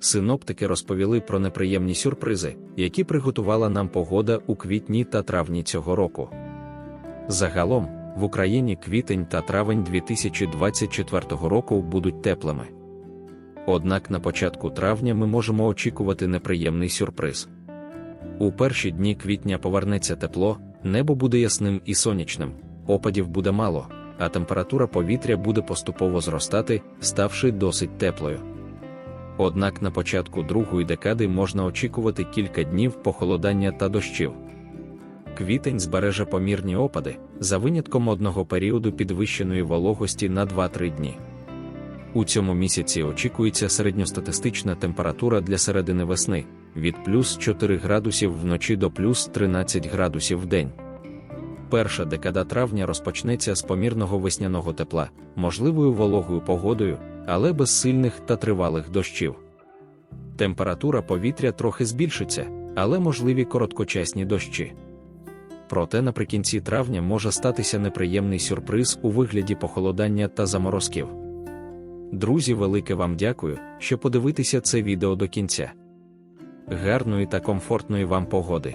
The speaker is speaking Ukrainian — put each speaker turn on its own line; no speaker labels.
Синоптики розповіли про неприємні сюрпризи, які приготувала нам погода у квітні та травні цього року. Загалом, в Україні квітень та травень 2024 року будуть теплими. Однак на початку травня ми можемо очікувати неприємний сюрприз. У перші дні квітня повернеться тепло, небо буде ясним і сонячним, опадів буде мало, а температура повітря буде поступово зростати, ставши досить теплою. Однак на початку другої декади можна очікувати кілька днів похолодання та дощів. Квітень збереже помірні опади за винятком одного періоду підвищеної вологості на 2-3 дні. У цьому місяці очікується середньостатистична температура для середини весни від плюс 4 градусів вночі до плюс 13 градусів в день. Перша декада травня розпочнеться з помірного весняного тепла, можливою вологою погодою, але без сильних та тривалих дощів. Температура повітря трохи збільшиться, але можливі короткочасні дощі. Проте наприкінці травня може статися неприємний сюрприз у вигляді похолодання та заморозків. Друзі, велике вам дякую, що подивитеся це відео до кінця. Гарної та комфортної вам погоди.